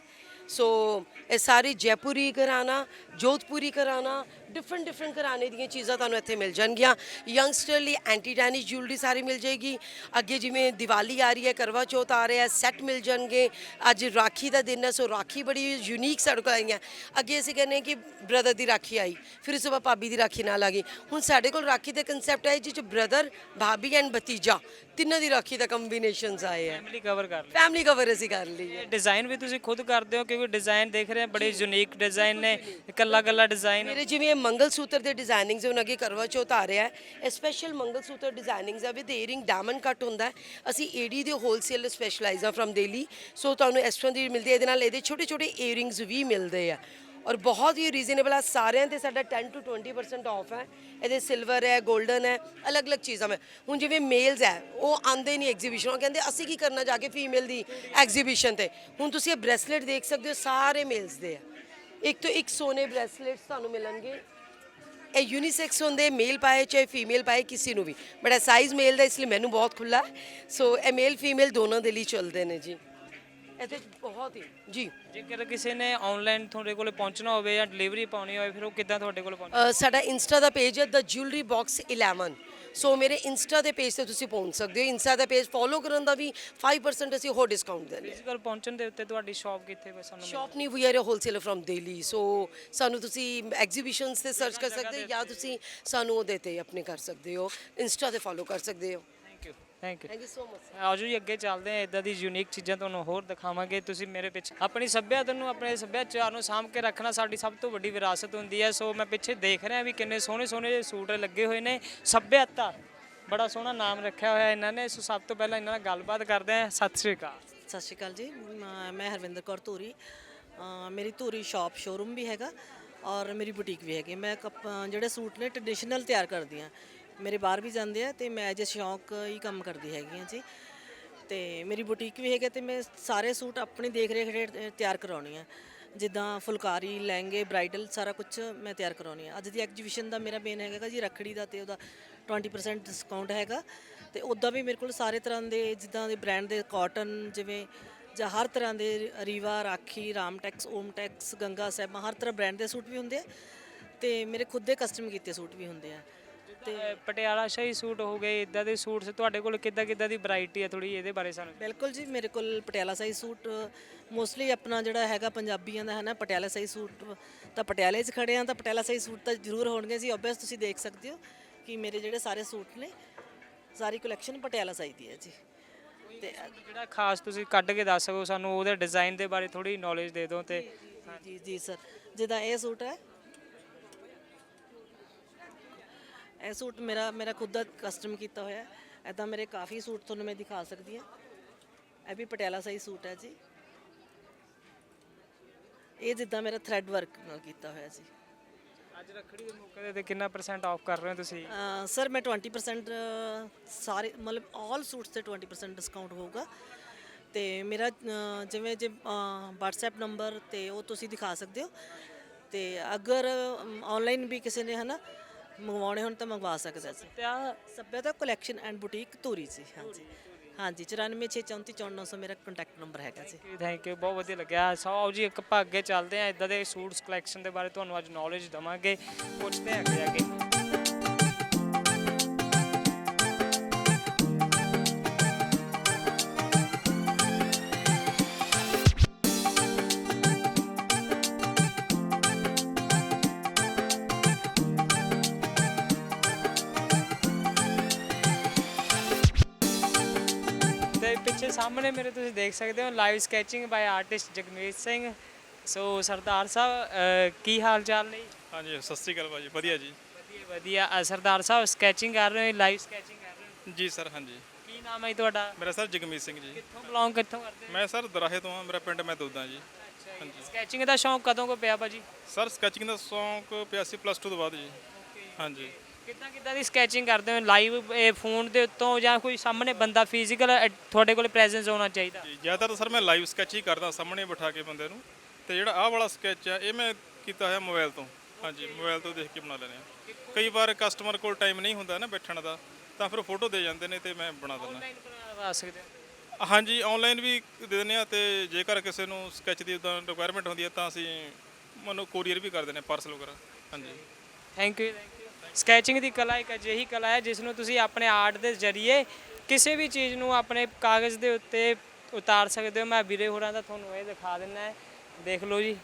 ਸੋ ਇਹ ਸਾਰੀ ਜੈਪੁਰੀ ਘਰਾਣਾ ਜੋਧਪੁਰੀ ਘਰਾਣਾ ਡਿਫਰੈਂਟ ਡਿਫਰੈਂਟ ਘਰਾਣੇ ਦੀਆਂ ਚੀਜ਼ਾਂ ਤੁਹਾਨੂੰ ਇੱਥੇ ਮਿਲ ਜਾਣਗੀਆਂ। ਯੰਗਸਟਰ ਲਈ ਐਂਟੀ ਟੈਨਿਸ ਜੁਐਲਰੀ ਸਾਰੀ ਮਿਲ ਜਾਏਗੀ। ਅੱਗੇ ਜਿਵੇਂ ਦੀਵਾਲੀ ਆ ਰਹੀ ਹੈ ਕਰਵਾ ਚੌਥ ਆ ਰਿਹਾ ਸੈੱਟ ਮਿਲ ਜਾਣਗੇ। ਅੱਜ ਰਾਖੀ ਦਾ ਦਿਨ ਹੈ ਸੋ ਰਾਖੀ ਬੜੀ ਯੂਨੀਕ ਸਾਡੇ ਕੋਲ ਆਈਆਂ। ਅੱਗੇ ਅਸੀਂ ਕਹਿੰਦੇ ਕਿ ਬ੍ਰਦਰ ਦੀ ਰਾਖੀ ਆਈ ਫਿਰ ਉਸ ਤੋਂ ਬਾਅਦ ਭਾਬੀ ਦੀ ਰਾਖੀ ਨਾਲ ਆ ਗਈ। ਹੁਣ ਸਾਡੇ ਕੋਲ ਰਾਖੀ ਦਾ ਕਨਸੈਪਟ ਹੈ ਜਿਸ ਚ ਬ੍ਰਦਰ ਭਾਬੀ ਐਂਡ ਭਤੀਜਾ ਤਿੰਨਾਂ ਦੀ ਰਾਖੀ ਦਾ ਕੰਬੀਨੇਸ਼ਨਸ ਆਏ ਹੈ ਫੈਮਿਲੀ ਕਵਰ ਕਰ ਲਈ। ਫੈਮਿਲੀ ਕਵਰ ਅਸੀਂ ਕਰ ਲਈ ਹੈ। ਡਿਜ਼ਾਈਨ ਵੀ ਤੁਸੀਂ ਖੁਦ ਕਰਦੇ ਹੋ ਕਿਉਂਕਿ ਡਿਜ਼ਾਈਨ ਦੇਖ ਰਹੇ ਹਾਂ ਬੜੇ ਯੂਨੀਕ ਡਿਜ਼ਾਈਨ ਨੇ। ਇਕੱਲਾ ਇਕੱਲਾ ਡਿਜ਼ਾਈਨ ਮੇਰੇ ਜਿਵੇਂ ਇਹ ਮੰਗਲ ਸੂਤਰ ਦੇ ਡਿਜ਼ਾਈਨਿੰਗਸ ਉਹਨਾਂ ਅੱਗੇ ਕਰਵਾ ਚੌਥ ਆ ਰਿਹਾ ਹੈ। ਇਹ ਸਪੈਸ਼ਲ ਮੰਗਲ ਸੂਤਰ ਡਿਜ਼ਾਈਨਿੰਗਸ ਆ ਵਿਦ ਏਅਰਿੰਗ ਡਾਇਮੰਡ ਕੱਟ ਹੁੰਦਾ ਹੈ। ਅਸੀਂ ਏਡੀ ਦੇ ਹੋਲਸੇਲ ਸਪੈਸ਼ਲਾਈਜ਼ ਆ ਫਰਮ ਦਿੱਲੀ ਸੋ ਤੁਹਾਨੂੰ ਇਸ ਤਰ੍ਹਾਂ ਦੀ ਮਿਲਦੀ ਹੈ। ਇਹਦੇ ਨਾਲ ਇਹਦੇ ਛੋਟੇ ਛੋਟੇ ਈਅਰਿੰਗਸ ਵੀ ਮਿਲਦੇ ਆ। ਔਰ ਬਹੁਤ ਹੀ ਰੀਜ਼ਨੇਬਲ ਆ। ਸਾਰਿਆਂ ਤੇ ਸਾਡਾ 10 ਟੂ 20% ਆਫ ਹੈ। ਇਹਦੇ ਸਿਲਵਰ ਹੈ 골ਡਨ ਹੈ ਅਲੱਗ-ਅਲੱਗ ਚੀਜ਼ਾਂ ਮੈਂ ਹੁਣ ਜਿਵੇਂ ਮੇਲਸ ਹੈ, ਉਹ ਆਂਦੇ ਨਹੀਂ ਐਗਜ਼ੀਬਿਸ਼ਨ ਉਹ ਕਹਿੰਦੇ, ਅਸੀਂ ਕੀ ਕਰਨਾ? ਜਾ ਕੇ ਫੀਮੇਲ ਦੀ ਐਗਜ਼ੀਬਿਸ਼ਨ ਤੇ। ਹੁਣ ਤੁਸੀਂ ਇਹ ਬ੍ਰੈਸਲੇਟ ਦੇਖ ਸਕਦੇ ਹੋ, ਸਾਰੇ ਮੇਲਸ ਦੇ ਆ। ਇੱਕ ਤੋਂ ਇੱਕ ਸੋਨੇ ਬ੍ਰੈਸਲੇਟਸ ਤੁਹਾਨੂੰ ਮਿਲਣਗੇ। ਇਹ ਯੂਨੀਸੈਕਸ ਹੁੰਦੇ ਮੇਲ ਪਾਏ ਚਾਹੇ ਫੀਮੇਲ ਪਾਏ ਕਿਸੇ ਨੂੰ ਵੀ। ਬਟ ਇਹ ਸਾਈਜ਼ ਮੇਲ ਦਾ ਇਸ ਲਈ ਮੈਨੂੰ ਬਹੁਤ ਖੁੱਲਾ ਸੋ ਇਹ ਮੇਲ ਫੀਮੇਲ ਦੋਨੋਂ ਦੇ ਲਈ ਚੱਲਦੇ ਨੇ ਜੀ। ਇਹਦੇ ਬਹੁਤ ਹੀ ਜੀ। ਜੇਕਰ ਕਿਸੇ ਨੇ ਆਨਲਾਈਨ ਤੁਹਾਡੇ ਕੋਲੇ ਪਹੁੰਚਣਾ ਹੋਵੇ ਜਾਂ ਡਿਲੀਵਰੀ ਪਾਉਣੀ ਹੋਵੇ ਫਿਰ ਉਹ ਕਿੱਦਾਂ ਤੁਹਾਡੇ ਕੋਲ ਪਹੁੰਚ ਅ, ਸਾਡਾ ਇੰਸਟਾ ਦਾ ਪੇਜ ਹੈ ਦ ਜਿਊਲਰੀ ਬਾਕਸ 11 ਸੋ ਮੇਰੇ ਇੰਸਟਾ ਦੇ ਪੇਜ ਤੇ ਤੁਸੀਂ ਪਹੁੰਚ ਸਕਦੇ ਹੋ। ਇੰਸਟਾ ਦਾ ਪੇਜ ਫੋਲੋ ਕਰਨ ਦਾ ਵੀ 5% ਅਸੀਂ ਹੋਰ ਡਿਸਕਾਊਂਟ ਦਿੰਦੇ ਹਾਂ। ਫਿਜ਼ੀਕਲ ਪਹੁੰਚਣ ਦੇ ਉੱਤੇ ਤੁਹਾਡੀ ਸ਼ਾਪ ਕਿੱਥੇ ਵੇ ਸਾਨੂੰ ਸ਼ਾਪ ਨਹੀਂ we are wholesaler firm Delhi so ਸਾਨੂੰ ਤੁਸੀਂ ਐਗਜ਼ੀਬਿਸ਼ਨਸ ਤੇ ਸਰਚ ਕਰ ਸਕਦੇ ਹੋ ਜਾਂ ਤੁਸੀਂ ਸਾਨੂੰ ਉਹਦੇ ਤੇ ਆਪਣੇ ਕਰ ਸਕਦੇ ਹੋ। ਇੰਸਟਾ ਤੇ ਫੋਲੋ ਕਰ ਸਕਦੇ ਹੋ। Thank you thank you so much ਆਜੋ ਜੀ ਅੱਗੇ ਚੱਲਦੇ ਆ ਇਦਾਂ ਦੀ ਯੂਨੀਕ ਚੀਜ਼ਾਂ ਤੁਹਾਨੂੰ ਹੋਰ ਦਿਖਾਵਾਂਗੇ। ਤੁਸੀਂ ਮੇਰੇ ਪਿੱਛੇ ਆਪਣੀ ਸੱਭਿਅਤਾ ਨੂੰ ਆਪਣੇ ਸੱਭਿਆਚਾਰ ਨੂੰ ਸਾਂਭ ਕੇ ਰੱਖਣਾ ਸਾਡੀ ਸਭ ਤੋਂ ਵੱਡੀ ਵਿਰਾਸਤ ਹੁੰਦੀ ਹੈ। ਸੋ ਮੈਂ ਪਿੱਛੇ ਦੇਖ ਰਿਹਾ ਵੀ ਕਿੰਨੇ ਸੋਹਣੇ ਸੋਹਣੇ ਜਿਹੇ ਸੂਟ ਲੱਗੇ ਹੋਏ ਨੇ। ਸੱਭਿਅਤਾ ਬੜਾ ਸੋਹਣਾ ਨਾਮ ਰੱਖਿਆ ਹੋਇਆ ਇਹਨਾਂ ਨੇ। ਸੋ ਸਭ ਤੋਂ ਪਹਿਲਾਂ ਇਹਨਾਂ ਨਾਲ ਗੱਲਬਾਤ ਕਰਦੇ ਆ ਸਤਿ ਸ਼੍ਰੀ ਅਕਾਲ। ਸਤਿ ਸ਼੍ਰੀ ਅਕਾਲ ਜੀ। ਮ- ਮੈਂ ਹਰਵਿੰਦਰ ਕੌਰ ਧੂਰੀ। ਅ, ਮੇਰੀ ਧੂਰੀ ਸ਼ਾਪ ਸ਼ੋਰੂਮ ਵੀ ਹੈਗਾ ਔਰ ਮੇਰੀ ਬੁਟੀਕ ਵੀ ਹੈਗੀ। ਮੈਂ ਕੱਪ- ਜਿਹੜੇ ਸੂਟ ਨੇ ਟ੍ਰੈਡੀਸ਼ਨਲ ਤਿਆਰ ਕਰਦੀ ਹਾਂ। ਮੇਰੇ ਬਾਹਰ ਵੀ ਜਾਂਦੇ ਆ ਤੇ ਮੈਂ ਐਜ ਸ਼ੌਂਕ ਹੀ ਕੰਮ ਕਰਦੀ ਹੈਗੀ ਹਾਂ ਜੀ। ਤੇ ਮੇਰੀ ਬੁਟੀਕ ਵੀ ਹੈਗਾ ਤੇ ਮੈਂ ਸਾਰੇ ਸੂਟ ਆਪਣੀ ਦੇਖ ਰੇਖ ਹੇਠ, ਤਿਆਰ ਕਰਾਉਣੀ ਆ। ਜਿੱਦਾਂ ਫੁਲਕਾਰੀ ਲਹਿੰਗੇ ਬ੍ਰਾਈਡਲ ਸਾਰਾ ਕੁਝ ਮੈਂ ਤਿਆਰ ਕਰਾਉਣੀ ਆ। ਅੱਜ ਦੀ ਐਗਜੀਬਿਸ਼ਨ ਦਾ ਮੇਰਾ ਮੇਨ ਹੈਗਾ ਜੀ ਰੱਖੜੀ ਦਾ ਤੇ ਉਹਦਾ 20% ਡਿਸਕਾਊਂਟ ਹੈਗਾ। ਤੇ ਉੱਦਾਂ ਵੀ ਮੇਰੇ ਕੋਲ ਸਾਰੇ ਤਰ੍ਹਾਂ ਦੇ ਜਿੱਦਾਂ ਦੇ ਬ੍ਰਾਂਡ ਦੇ ਕਾਟਨ ਜਿਵੇਂ ਜਾਂ ਹਰ ਤਰ੍ਹਾਂ ਦੇ ਰੀਵਾ ਰਾਖੀ ਰਾਮਟੈਕਸ ਓਮਟੈਕਸ ਗੰਗਾ ਸਾਹਿਬ ਹਰ ਤਰ੍ਹਾਂ ਬ੍ਰਾਂਡ ਦੇ ਸੂਟ ਵੀ ਹੁੰਦੇ ਆ। ਤੇ ਮੇਰੇ ਖੁਦ ਦੇ ਕਸਟਮ ਕੀਤੇ ਸੂਟ ਵੀ ਹੁੰਦੇ ਆ। ਤੇ ਪਟਿਆਲਾ ਸ਼ਾਹੀ ਸੂਟ ਹੋ ਗਏ ਇਦਾਂ ਦੇ ਸੂਟ ਤੁਹਾਡੇ ਕੋਲ ਕਿੱਦਾਂ ਕਿੱਦਾਂ ਦੀ ਵੈਰਾਈਟੀ ਹੈ ਥੋੜੀ ਇਹਦੇ ਬਾਰੇ ਸਾਨੂੰ? ਬਿਲਕੁਲ ਜੀ ਮੇਰੇ ਕੋਲ ਪਟਿਆਲਾ ਸਾਈ ਸੂਟ ਮੋਸਟਲੀ ਆਪਣਾ ਜਿਹੜਾ ਹੈਗਾ ਪੰਜਾਬੀਆਂ ਦਾ ਹੈ ਨਾ ਪਟਿਆਲਾ ਸਾਈ ਸੂਟ ਤਾਂ ਪਟਿਆਲੇ 'ਚ ਖੜੇ ਆ ਤਾਂ ਪਟਿਆਲਾ ਸਾਈ ਸੂਟ ਤਾਂ ਜ਼ਰੂਰ ਹੋਣਗੇ ਜੀ ਆਬਵੀਅਸ ਤੁਸੀਂ ਦੇਖ ਸਕਦੇ ਹੋ ਕਿ ਮੇਰੇ ਜਿਹੜੇ ਸਾਰੇ ਸੂਟ ਨੇ ਸਾਰੀ ਕਲੈਕਸ਼ਨ ਪਟਿਆਲਾ ਸਾਈ ਦੀ ਹੈ ਜੀ। ਤੇ ਜਿਹੜਾ ਖਾਸ ਤੁਸੀਂ ਕੱਢ ਕੇ ਦੱਸ ਸਕੋ ਸਾਨੂੰ ਉਹਦੇ ਡਿਜ਼ਾਈਨ ਦੇ ਬਾਰੇ ਥੋੜੀ ਨੌਲੇਜ ਦੇ ਦਿਓ ਤੇ ਜੀ ਜੀ ਸਰ ਜਿੱਦਾਂ ਇਹ ਸੂਟ ਹੈ ਇਹ ਸੂਟ ਮੇਰਾ ਮੇਰਾ ਖੁਦ ਦਾ ਕਸਟਮ ਕੀਤਾ ਹੋਇਆ ਹੈ। ਐਦਾਂ ਮੇਰੇ ਕਾਫੀ ਸੂਟ ਤੁਹਾਨੂੰ ਮੈਂ ਦਿਖਾ ਸਕਦੀ ਹਾਂ। ਇਹ ਵੀ ਪਟਿਆਲਾ ਸਾਈ ਸੂਟ ਹੈ ਜੀ। ਇਹ ਜਿੱਦਾਂ ਮੇਰਾ ਥ੍ਰੈਡ ਵਰਕ ਨਾਲ ਕੀਤਾ ਹੋਇਆ ਜੀ। ਅੱਜ ਰੱਖੜੀ ਦੇ ਮੌਕੇ ਤੇ- ਕਿੰਨਾ ਪਰਸੈਂਟ ਆਫ ਕਰ ਰਹੇ ਹੋ ਤੁਸੀਂ? ਸਰ ਮੈਂ 20% ਸਾਰੇ ਮਤਲਬ ਆਲ ਸੂਟਸ ਤੇ 20% ਡਿਸਕਾਊਂਟ ਹੋਊਗਾ। ਤੇ ਮੇਰਾ ਜਿਵੇਂ ਜੇ WhatsApp ਨੰਬਰ ਤੇ ਉਹ ਤੁਸੀਂ ਦਿਖਾ ਸਕਦੇ ਹੋ। ਤੇ ਅਗਰ ਆਨਲਾਈਨ ਵੀ ਕਿਸੇ ਨੇ ਹਨਾ ਮੰਗਵਾਉਣੇ ਹੋਣ ਤਾਂ ਮੰਗਵਾ ਸਕਦਾ ਜੀ ਤੇ ਆ ਸੱਭਿਅਤਾ collection and boutique Dhuri ji ਹਾਂਜੀ। ਹਾਂਜੀ। 9464444900 ਮੇਰਾ ਕੰਟੈਕਟ ਨੰਬਰ ਹੈਗਾ ਜੀ ਥੈਂਕ ਯੂ ਬਹੁਤ ਵਧੀਆ ਲੱਗਿਆ। ਸੋ ਆਓ ਜੀ ਇੱਕ ਆਪਾਂ ਅੱਗੇ ਚੱਲਦੇ ਆ ਇਦਾਂ ਦੇ ਸੂਟਸ ਕਲੈਕਸ਼ਨ ਦੇ ਬਾਰੇ ਤੁਹਾਨੂੰ ਅੱਜ ਨੌਲੇਜ ਦਵਾਂਗੇ। ਪੁੱਛਦੇ ਹਾਂ ਅੱਗੇ ਅੱਗੇ ਸਾਹਮਣੇ ਮੇਰੇ ਤੁਸੀਂ ਦੇਖ ਸਕਦੇ ਹੋ live sketching by artist Jagmeet Singh. So ਸਰਦਾਰ ਸਾਹਿਬ ਕੀ ਹਾਲ ਚਾਲ ਨੇ? ਹਾਂਜੀ ਸਤਿ ਸ੍ਰੀ ਅਕਾਲ ਭਾਜੀ ਵਧੀਆ ਜੀ। ਵਧੀਆ ਵਧੀਆ। ਸਰਦਾਰ ਸਾਹਿਬ ਸਕੈਚਿੰਗ ਕਰ ਰਹੇ ਹੋ ਲਾਈਵ ਸਕੈਚਿੰਗ ਕਰ ਰਹੇ ਹੋ? ਜੀ ਸਰ ਹਾਂਜੀ। ਕੀ ਨਾਮ ਹੈ ਤੁਹਾਡਾ? ਮੇਰਾ ਸਰ ਜਗਮੀਤ ਸਿੰਘ ਜੀ। ਕਿੱਥੋਂ ਬਿਲੋਂਗ ਕਿੱਥੋਂ ਕਰਦੇ ਹੋ? ਮੈਂ ਸਰ ਦਰਾਹੇ ਤੋਂ ਹਾਂ ਮੇਰਾ ਪਿੰਡ ਮੈਂ ਦੋਦਾ ਜੀ। ਸਕੈਚਿੰਗ ਦਾ ਸ਼ੌਂਕ ਕਦੋਂ ਕੋ ਪਿਆ ਭਾਜੀ? ਸਰ ਸਕੈਚਿੰਗ ਦਾ ਸ਼ੌਂਕ ਪਿਆ ਸੀ ਪਲੱਸ 2 ਤੋਂ ਬਾਅਦ ਜੀ। ਹਾਂਜੀ। ਕਿੱਦਾਂ ਕਿੱਦਾਂ ਦੀ ਸਕੈਚਿੰਗ ਕਰਦੇ ਹੋ? ਲਾਈਵ ਫੋਨ ਦੇ ਉੱਤੋਂ ਜਾਂ ਕੋਈ ਸਾਹਮਣੇ ਬੰਦਾ ਫਿਜ਼ੀਕਲ ਤੁਹਾਡੇ ਕੋਲ ਪ੍ਰੈਜ਼ੈਂਸ ਹੋਣਾ ਚਾਹੀਦਾ? ਜੀ ਜ਼ਿਆਦਾਤਰ ਤਾਂ ਸਰ ਮੈਂ ਲਾਈਵ ਸਕੈਚ ਹੀ ਕਰਦਾ ਸਾਹਮਣੇ ਬਿਠਾ ਕੇ ਬੰਦੇ ਨੂੰ। ਤੇ ਜਿਹੜਾ ਆਹ ਵਾਲਾ ਸਕੈਚ ਆ ਇਹ ਮੈਂ ਕੀਤਾ ਹੋਇਆ ਮੋਬਾਈਲ ਤੋਂ। ਹਾਂਜੀ ਮੋਬਾਈਲ ਤੋਂ ਦੇਖ ਕੇ ਬਣਾ ਲੈਂਦੇ ਆ ਕਈ ਵਾਰ ਕਸਟਮਰ ਕੋਲ ਟਾਈਮ ਨਹੀਂ ਹੁੰਦਾ ਨਾ ਬੈਠਣ ਦਾ ਤਾਂ ਫਿਰ ਫੋਟੋ ਦੇ ਜਾਂਦੇ ਨੇ ਤੇ ਮੈਂ ਬਣਾ ਦਿੰਦਾ। ਆਨਲਾਈਨ ਸਕਦੇ ਹਾਂਜੀ ਆਨਲਾਈਨ ਵੀ ਦੇ ਦਿੰਦੇ ਆ ਤੇ ਜੇਕਰ ਕਿਸੇ ਨੂੰ ਸਕੈਚ ਦੀ ਉਦਾਂ ਰਿਕੁਆਇਰਮੈਂਟ ਹੁੰਦੀ ਹੈ ਤਾਂ ਅਸੀਂ ਮਨੂੰ ਕੋਰੀਅਰ ਵੀ ਕਰ ਦਿੰਦੇ ਆ ਪਾਰਸਲ ਵਗੈਰਾ। ਹਾਂਜੀ। Thank you thank you sketching ਦੀ ਕਲਾ ਇੱਕ ਅਜਿਹੀ ਕਲਾ ਹੈ ਜਿਸ ਨੂੰ ਤੁਸੀਂ ਆਪਣੇ ਆਰਟ ਦੇ ਜ਼ਰੀਏ ਕਿਸੇ ਵੀ ਚੀਜ਼ ਨੂੰ ਆਪਣੇ ਕਾਗਜ਼ ਦੇ ਉੱਤੇ ਉਤਾਰ ਸਕਦੇ ਹੋ। ਮੈਂ ਵੀਰੇ ਹੋਰਾਂ ਦਾ ਤੁਹਾਨੂੰ ਇਹ ਦਿਖਾ ਦਿੰਦਾ ਹੈ। ਦੇਖ ਲਓ ਜੀ,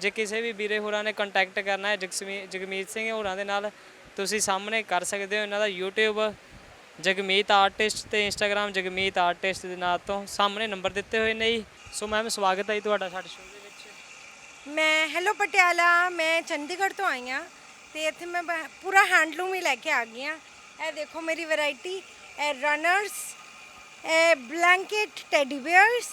ਜੇ ਕਿਸੇ ਵੀ ਵੀਰੇ ਹੋਰਾਂ ਨੇ ਕੰਟੈਕਟ ਕਰਨਾ ਹੈ ਜਗਮੀਤ ਸਿੰਘ ਹੋਰਾਂ ਦੇ ਨਾਲ ਤੁਸੀਂ ਸਾਹਮਣੇ ਕਰ ਸਕਦੇ ਹੋ ਇਹਨਾਂ ਦਾ YouTube ਜਗਮੀਤ ਆਰਟਿਸਟ ਤੇ Instagram ਜਗਮੀਤ ਆਰਟਿਸਟ ਦੇ ਨਾਂ ਤੋਂ ਸਾਹਮਣੇ ਨੰਬਰ ਦਿੱਤੇ ਹੋਏ ਨੇ ਜੀ। ਸੋ ਮੈਮ ਸਵਾਗਤ ਹੈ ਜੀ ਤੁਹਾਡਾ ਸਾਡੇ ਸ਼ੋਅ ਦੇ ਵਿੱਚ। ਮੈਂ ਹੈਲੋ ਪਟਿਆਲਾ, ਮੈਂ ਚੰਡੀਗੜ੍ਹ ਤੋਂ ਆਈ ਹਾਂ। ਤੇ ਇੱਥੇ ਮੈਂ ਬ- ਪੂਰਾ ਹੈਂਡਲੂਮ ਹੀ ਲੈ ਕੇ ਆ ਗਈ ਹਾਂ ਇਹ ਦੇਖੋ ਮੇਰੀ ਵੈਰਾਈਟੀ ਇਹ ਰਨਰਸ ਇਹ ਬਲੈਂਕਟ ਟੈਡੀ ਬੀਅਰਸ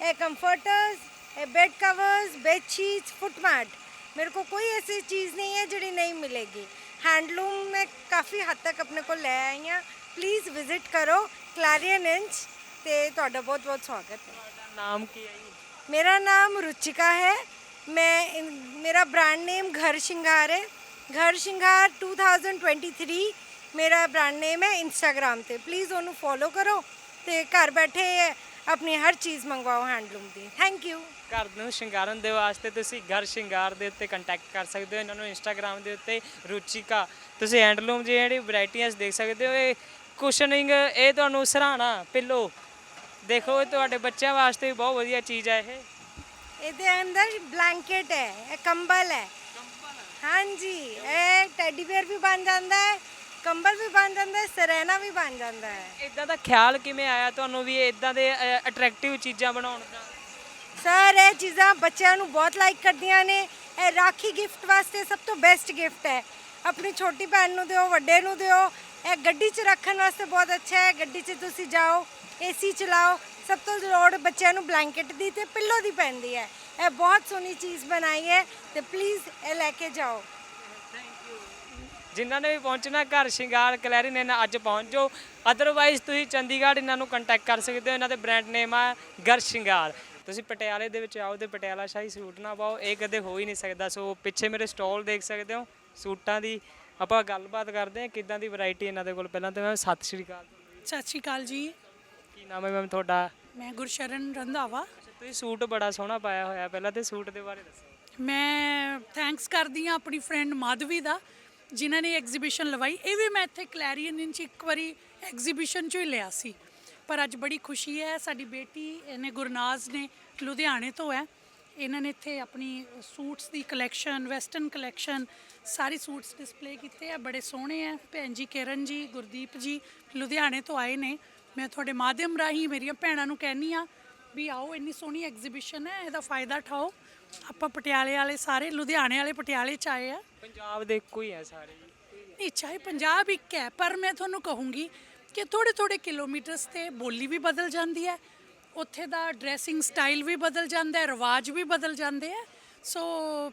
ਇਹ ਕੰਫਰਟਰਸ ਇਹ bed covers bed sheets foot mat मेरे को कोई ऐसी चीज़ नहीं है ਜਿਹੜੀ नहीं मिलेगी हैंडलूम में काफ़ी हद तक अपने को ले आई ਹਾਂ ਪਲੀਜ਼ ਵਿਜ਼ਿਟ ਕਰੋ ਕਲੈਰੀਅਨ ਇੰਚ ਤੇ ਤੁਹਾਡਾ ਬਹੁਤ ਬਹੁਤ ਸਵਾਗਤ ਹੈ ਤੁਹਾਡਾ ਨਾਮ ਕੀ ਹੈ ਜੀ मेरा नाम रुचिका है मैं इन- मेरा ब्रांड नेम घर श्रृंगार है ਘਰ ਸ਼ਿੰਗਾਰ 2023 ਮੇਰਾ ਬ੍ਰਾਂਡ ਨੇਮ ਹੈ ਇੰਸਟਾਗ੍ਰam ਤੇ। ਪਲੀਜ਼ ਉਹਨੂੰ ਫੋਲੋ ਕਰੋ ਤੇ ਘਰ ਬੈਠੇ ਆਪਣੀ ਹਰ ਚੀਜ਼ ਮੰਗਵਾਓ ਹੈਂਡਲੂਮ ਦੀ। ਥੈਂਕ ਯੂ ਘਰ ਨੂੰ ਸ਼ਿੰਗਾਰਨ ਦੇ ਵਾਸਤੇ ਤੁਸੀਂ ਘਰ ਸ਼ਿੰਗਾਰ ਦੇ ਉੱਤੇ ਕੰਟੈਕਟ ਕਰ ਸਕਦੇ ਹੋ ਇਹਨਾਂ ਨੂੰ ਇੰਸਟਾਗ੍ਰam ਦੇ ਉੱਤੇ ਰੁਚਿਕਾ। ਤੁਸੀਂ ਹੈਂਡਲੂਮ ਜਿਹੜੀ ਵੈਰਾਈਟੀਆਂ ਦੇਖ ਸਕਦੇ ਹੋ ਇਹ ਕੁਸ਼ਨਿੰਗ ਇਹ ਤੁਹਾਨੂੰ ਸਰਾਣਾ ਪਿੱਲੋ ਦੇਖੋ ਇਹ ਤੁਹਾਡੇ ਬੱਚਿਆਂ ਵਾਸਤੇ ਵੀ ਬਹੁਤ ਵਧੀਆ ਚੀਜ਼ ਹੈ ਇਹ। ਇਹਦੇ ਅੰਦਰ ਬਲੈਂਕਟ ਹੈ ਇਹ ਕੰਬਲ ਹੈ। ਹਾਂਜੀ ਇਹ ਟੈਡੀ ਬੇਅਰ ਵੀ ਬਣ ਜਾਂਦਾ ਹੈ ਕੰਬਲ ਵੀ ਬਣ ਜਾਂਦਾ ਹੈ ਸਰੈਣਾ ਵੀ ਬਣ ਜਾਂਦਾ ਹੈ। ਇਦਾਂ ਦਾ ਖਿਆਲ ਕਿਵੇਂ ਆਇਆ ਤੁਹਾਨੂੰ ਵੀ ਇਦਾਂ ਦੇ ਅਟਰੈਕਟਿਵ ਚੀਜ਼ਾਂ ਬਣਾਉਣ ਦਾ? ਸਰ ਇਹ ਚੀਜ਼ਾਂ ਬੱਚਿਆਂ ਨੂੰ ਬਹੁਤ ਲਾਈਕ ਕਰਦੀਆਂ ਨੇ। ਇਹ ਰਾਖੀ ਗਿਫਟ ਵਾਸਤੇ ਸਭ ਤੋਂ ਬੈਸਟ ਗਿਫਟ ਹੈ। ਆਪਣੀ ਛੋਟੀ ਭੈਣ ਨੂੰ ਦਿਓ ਵੱਡੇ ਨੂੰ ਦਿਓ। ਇਹ ਗੱਡੀ 'ਚ ਰੱਖਣ ਵਾਸਤੇ ਬਹੁਤ ਅੱਛਾ ਹੈ। ਗੱਡੀ 'ਚ ਤੁਸੀਂ ਜਾਓ ਏਸੀ ਚਲਾਓ। ਸਭ ਤੋਂ ਲੋੜ ਬੱਚਿਆਂ ਨੂੰ ਬਲੈਂਕਟ ਦੀ ਤੇ ਪਿੱਲੋ ਦੀ ਪੈਂਦੀ ਹੈ। ਇਹ ਬਹੁਤ ਸੋਹਣੀ ਚੀਜ਼ ਬਣਾਈ ਹੈ ਤੇ ਪਲੀਜ਼ ਇਹ ਲੈ ਕੇ ਜਾਓ ਜਿਨ੍ਹਾਂ ਨੇ ਵੀ ਪਹੁੰਚਣਾ ਘਰ ਸ਼ਿੰਗਾਰ ਕਲੈਰੀ ਨੇ ਨਾ ਅੱਜ ਪਹੁੰਚ ਜਾਓ ਅਦਰਵਾਈਜ਼ ਤੁਸੀਂ ਚੰਡੀਗੜ੍ਹ ਇਹਨਾਂ ਨੂੰ ਕੰਟੈਕਟ ਕਰ ਸਕਦੇ ਹੋ ਇਹਨਾਂ ਦੇ ਬ੍ਰਾਂਡ ਨੇਮ ਆ ਘਰ ਸ਼ਿੰਗਾਰ ਤੁਸੀਂ ਪਟਿਆਲੇ ਦੇ ਵਿੱਚ ਆਓ ਤੇ ਪਟਿਆਲਾ ਸ਼ਾਹੀ ਸੂਟ ਨਾ ਪਾਓ ਇਹ ਕਦੇ ਹੋ ਹੀ ਨਹੀਂ ਸਕਦਾ ਸੋ ਪਿੱਛੇ ਮੇਰੇ ਸਟਾਲ ਦੇਖ ਸਕਦੇ ਹੋ ਸੂਟਾਂ ਦੀ ਆਪਾਂ ਗੱਲਬਾਤ ਕਰਦੇ ਹਾਂ ਕਿੱਦਾਂ ਦੀ ਵੈਰਾਈਟੀ ਇਹਨਾਂ ਦੇ ਕੋਲ ਪਹਿਲਾਂ ਤਾਂ ਮੈਂ ਸਤਿ ਸ਼੍ਰੀ ਅਕਾਲ ਸਤਿ ਸ਼੍ਰੀ ਅਕਾਲ ਜੀ ਕੀ ਨਾਮ ਹੈ ਮੈਮ ਤੁਹਾਡਾ ਮੈਂ ਗੁਰਸ਼ਰਨ ਰੰਧਾਵਾ ਤੁਸੀਂ ਸੂਟ ਬੜਾ ਸੋਹਣਾ ਪਾਇਆ ਹੋਇਆ, ਪਹਿਲਾਂ ਤੇ ਸੂਟ ਦੇ ਬਾਰੇ ਦੱਸੋ। ਮੈਂ ਥੈਂਕਸ ਕਰਦੀ ਹਾਂ ਆਪਣੀ ਫਰੈਂਡ ਮਾਧਵੀ ਦਾ, ਜਿਨ੍ਹਾਂ ਨੇ ਐਗਜ਼ੀਬਿਸ਼ਨ ਲਵਾਈ। ਇਹ ਵੀ ਮੈਂ ਇੱਥੇ ਕਲੈਰੀਅਨ 'ਚ ਇੱਕ ਵਾਰੀ ਐਗਜ਼ੀਬਿਸ਼ਨ 'ਚੋਂ ਹੀ ਲਿਆ ਸੀ। ਪਰ ਅੱਜ ਬੜੀ ਖੁਸ਼ੀ ਹੈ, ਸਾਡੀ ਬੇਟੀ, ਇਹਨੇ ਗੁਰਨਾਜ਼ ਨੇ ਲੁਧਿਆਣੇ ਤੋਂ ਹੈ। ਇਹਨਾਂ ਨੇ ਇੱਥੇ ਆਪਣੀ ਸੂਟਸ ਦੀ ਕਲੈਕਸ਼ਨ ਵੈਸਟਰਨ ਕਲੈਕਸ਼ਨ ਸਾਰੇ ਸੂਟਸ ਡਿਸਪਲੇ ਕੀਤੇ ਆ। ਬੜੇ ਸੋਹਣੇ ਆ। ਭੈਣ ਜੀ ਕਿਰਨ ਜੀ, ਗੁਰਦੀਪ ਜੀ ਲੁਧਿਆਣੇ ਤੋਂ ਆਏ ਨੇ। ਮੈਂ ਤੁਹਾਡੇ ਮਾਧਿਅਮ ਰਾਹੀਂ ਮੇਰੀਆਂ ਭੈਣਾਂ ਨੂੰ ਕਹਿੰਨੀ ਆ ਵੀ ਆਓ ਇੰਨੀ ਸੋਹਣੀ ਐਗਜ਼ੀਬਿਸ਼ਨ ਹੈ ਇਹਦਾ ਫਾਇਦਾ ਉਠਾਓ। ਆਪਾਂ ਪਟਿਆਲੇ ਵਾਲੇ ਸਾਰੇ ਲੁਧਿਆਣੇ ਵਾਲੇ ਪਟਿਆਲੇ ਚ ਆਏ ਆ। ਪੰਜਾਬ ਦੇ ਇੱਕੋ ਹੀ ਹੈ ਸਾਰੇ। ਨਹੀਂ ਚਾਹੇ ਪੰਜਾਬ ਇੱਕ ਹੈ ਪਰ ਮੈਂ ਤੁਹਾਨੂੰ ਕਹੂੰਗੀ ਕਿ ਥੋੜੇ ਥੋੜੇ ਕਿਲੋਮੀਟਰਸ ਤੇ ਬੋਲੀ ਵੀ ਬਦਲ ਜਾਂਦੀ ਹੈ ਉੱਥੇ ਦਾ ਡਰੈਸਿੰਗ ਸਟਾਈਲ ਵੀ ਬਦਲ ਜਾਂਦਾ ਹੈ ਰਿਵਾਜ ਵੀ ਬਦਲ ਜਾਂਦੇ ਆ। ਸੋ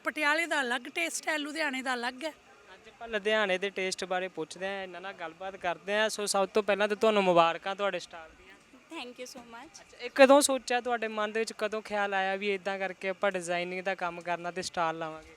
ਪਟਿਆਲੇ ਦਾ ਅਲੱਗ ਟੇਸਟ ਹੈ ਲੁਧਿਆਣੇ ਦਾ ਅਲੱਗ ਹੈ। ਅੱਜ ਆਪਾਂ ਲੁਧਿਆਣੇ ਦੇ ਟੇਸਟ ਬਾਰੇ ਪੁੱਛਦੇ ਹਾਂ ਇਹਨਾਂ ਨਾਲ ਗੱਲਬਾਤ ਕਰਦੇ ਹਾਂ। ਸੋ ਸਭ ਤੋਂ ਪਹਿਲਾਂ ਤਾਂ ਤੁਹਾਨੂੰ ਮੁਬਾਰਕਾਂ ਤੁਹਾਡੇ ਸਟਾਲ ਦੀਆਂ ਥੈਂਕ ਯੂ ਸੋ ਮਚ ਇਹ ਕਦੋਂ ਸੋਚਿਆ ਤੁਹਾਡੇ ਮਨ ਦੇ ਵਿੱਚ ਕਦੋਂ ਖਿਆਲ ਆਇਆ ਵੀ ਇਦਾਂ ਕਰਕੇ ਆਪਾਂ ਡਿਜ਼ਾਈਨਿੰਗ ਦਾ ਕੰਮ ਕਰਨਾ ਤੇ ਸਟਾਲ ਲਾਵਾਂਗੇ?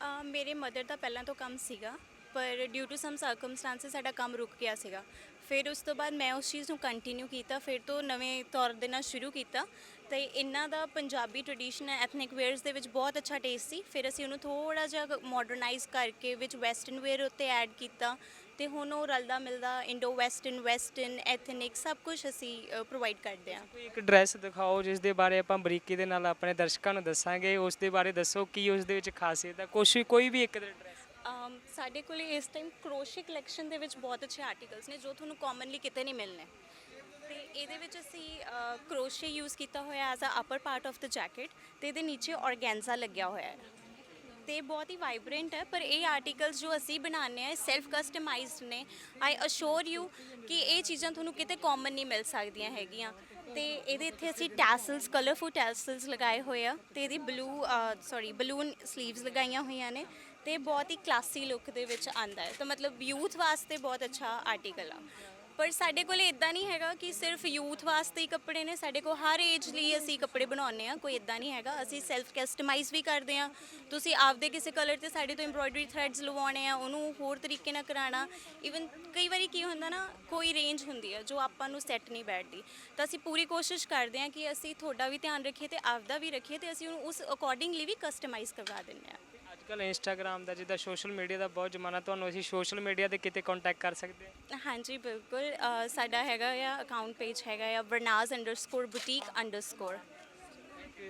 ਅਹ ਮੇਰੇ ਮਦਰ ਦਾ ਪਹਿਲਾਂ ਤੋਂ ਕੰਮ ਸੀਗਾ ਪਰ ਡਿਊ ਟੂ ਸਮ ਸਰਕਮਸਟੈਂਸਸ ਸਾਡਾ ਕੰਮ ਰੁਕ ਗਿਆ ਸੀਗਾ। ਫਿਰ ਉਸ ਤੋਂ ਬਾਅਦ ਮੈਂ ਉਸ ਚੀਜ਼ ਨੂੰ ਕੰਟੀਨਿਊ ਕੀਤਾ ਫਿਰ ਤੋਂ ਨਵੇਂ ਤੌਰ ਦੇ ਨਾਲ ਸ਼ੁਰੂ ਕੀਤਾ। ਤੇ ਇਹਨਾਂ ਦਾ ਪੰਜਾਬੀ ਟ੍ਰੈਡੀਸ਼ਨ ਐਥਨਿਕ ਵੇਅਰਸ ਦੇ ਵਿੱਚ ਬਹੁਤ ਅੱਛਾ ਟੇਸਟ ਸੀ। ਫਿਰ ਅਸੀਂ ਉਹਨੂੰ ਥੋੜਾ ਜਿਹਾ ਮਾਡਰਨਾਈਜ਼ ਕਰਕੇ ਵਿੱਚ ਵੈਸਟਰਨ ਵੇਅਰ ਉੱਤੇ ਐਡ ਕੀਤਾ। ਤੇ ਹੁਣ ਉਹ ਰਲਦਾ ਮਿਲਦਾ ਇੰਡੋ ਵੈਸਟਰਨ ਵੈਸਟਰਨ ਐਥਨਿਕ ਸਭ ਕੁਝ ਅਸੀਂ ਪ੍ਰੋਵਾਈਡ ਕਰਦੇ ਹਾਂ। ਕੋਈ ਇੱਕ ਡਰੈਸ ਦਿਖਾਓ ਜਿਸ ਦੇ ਬਾਰੇ ਆਪਾਂ ਬਰੀਕੀ ਦੇ ਨਾਲ ਆਪਣੇ ਦਰਸ਼ਕਾਂ ਨੂੰ ਦੱਸਾਂਗੇ ਉਸ ਦੇ ਬਾਰੇ ਦੱਸੋ ਕੀ ਉਸ ਦੇ ਵਿੱਚ ਖਾਸੀਅਤ ਹੈ ਕੁਛ ਵੀ ਕੋਈ ਵੀ ਇੱਕ ਡਰੈਸ ਅਮ ਸਾਡੇ ਕੋਲੇ ਇਸ ਟਾਈਮ ਕਰੋਸ਼ੇ ਕਲੈਕਸ਼ਨ ਦੇ ਵਿੱਚ ਬਹੁਤ ਅੱਛੇ ਆਰਟੀਕਲਸ ਨੇ ਜੋ ਤੁਹਾਨੂੰ ਕਾਮਨਲੀ ਕਿਤੇ ਨਹੀਂ ਮਿਲਣੇ। ਤੇ ਇਹਦੇ ਵਿੱਚ ਅਸੀਂ ਕਰੋਸ਼ੇ ਯੂਜ਼ ਕੀਤਾ ਹੋਇਆ as a upper part of the jacket ਤੇ ਇਹਦੇ ਨੀਚੇ ਔਰਗੈਂਜ਼ਾ ਲੱਗਿਆ ਹੋਇਆ ਹੈ। ਤੇ ਬਹੁਤ ਹੀ ਵਾਈਬ੍ਰੈਂਟ ਹੈ, ਪਰ ਇਹ ਆਰਟੀਕਲਸ ਜੋ ਅਸੀਂ ਬਣਾਉਂਦੇ ਆ ਸੈਲਫ ਕਸਟਮਾਈਜ਼ਡ ਨੇ। ਆਈ ਅਸ਼ੋਰ ਯੂ ਕਿ ਇਹ ਚੀਜ਼ਾਂ ਤੁਹਾਨੂੰ ਕਿਤੇ ਕਾਮਨ ਨਹੀਂ ਮਿਲ ਸਕਦੀਆਂ ਹੈਗੀਆਂ। ਤੇ ਇਹਦੇ ਇੱਥੇ ਅਸੀਂ ਟੈਸਲਸ ਕਲਰਫੁਲ ਟੈਸਲਸ ਲਗਾਏ ਹੋਏ ਆ ਤੇ ਇਹਦੀ ਬਲੂ ਸੌਰੀ ਬਲੂਨ ਸਲੀਵਸ ਲਗਾਈਆਂ ਹੋਈਆਂ ਨੇ ਤੇ ਬਹੁਤ ਹੀ ਕਲਾਸੀ ਲੁੱਕ ਦੇ ਵਿੱਚ ਆਂਦਾ ਹੈ। ਤਾਂ ਮਤਲਬ ਯੂਥ ਵਾਸਤੇ ਬਹੁਤ ਅੱਛਾ ਆਰਟੀਕਲ ਆ। ਪਰ ਸਾਡੇ ਕੋਲ ਇਦਾਂ ਨਹੀਂ ਹੈਗਾ ਕਿ ਸਿਰਫ ਯੂਥ ਵਾਸਤੇ ਹੀ ਕੱਪੜੇ ਨੇ। ਸਾਡੇ ਕੋਲ ਹਰ ਏਜ ਲਈ ਅਸੀਂ ਕੱਪੜੇ ਬਣਾਉਂਦੇ ਆ ਕੋਈ ਇਦਾਂ ਨਹੀਂ ਹੈਗਾ। ਅਸੀਂ ਸੈਲਫ ਕਸਟਮਾਈਜ਼ ਵੀ ਕਰਦੇ ਆ ਤੁਸੀਂ ਆਪਦੇ ਕਿਸੇ ਕਲਰ ਤੇ ਸਾਡੇ ਤੋਂ ਐਮਬ੍ਰੋਇਡਰੀ ਥਰੈਡਸ ਲਵਾਉਣੇ ਆ, ਉਹਨੂੰ ਹੋਰ ਤਰੀਕੇ ਨਾਲ ਕਰਾਉਣਾ। ਇਵਨ ਕਈ ਵਾਰੀ ਕੀ ਹੁੰਦਾ ਨਾ, ਕੋਈ ਰੇਂਜ ਹੁੰਦੀ ਹੈ ਜੋ ਆਪਾਂ ਨੂੰ ਸੈੱਟ ਨਹੀਂ ਬੈਠਦੀ। ਤਾਂ ਅਸੀਂ ਪੂਰੀ ਕੋਸ਼ਿਸ਼ ਕਰਦੇ ਆ ਕਿ ਅਸੀਂ ਤੁਹਾਡਾ ਵੀ ਧਿਆਨ ਰੱਖੀਏ ਤੇ ਆਪਦਾ ਵੀ ਰੱਖੀਏ ਤੇ ਅਸੀਂ ਉਹਨੂੰ ਉਸ ਅਕੋਰਡਿੰਗਲੀ ਵੀ ਕਸਟਮਾਈਜ਼ ਕਰਵਾ ਦਿੰਦੇ ਆ ਅੱਜ ਕੱਲ ਇੰਸਟਾਗ੍ਰam ਦਾ ਜਿੱਦਾਂ ਸੋਸ਼ਲ ਮੀਡੀਆ ਦਾ ਬਹੁਤ ਜ਼ਮਾਨਾ ਤੁਹਾਨੂੰ ਅਸੀਂ ਸੋਸ਼ਲ ਮੀਡੀਆ ਤੇ ਕਿਤੇ ਕੰਟੈਕਟ ਕਰ ਸਕਦੇ ਹਾਂ? ਹਾਂਜੀ ਬਿਲਕੁਲ। ਅ, ਸਾਡਾ ਹੈਗਾ ਆ ਅਕਾਊਂਟ ਪੇਜ ਹੈਗਾ ਆ vernaz_boutique_underscore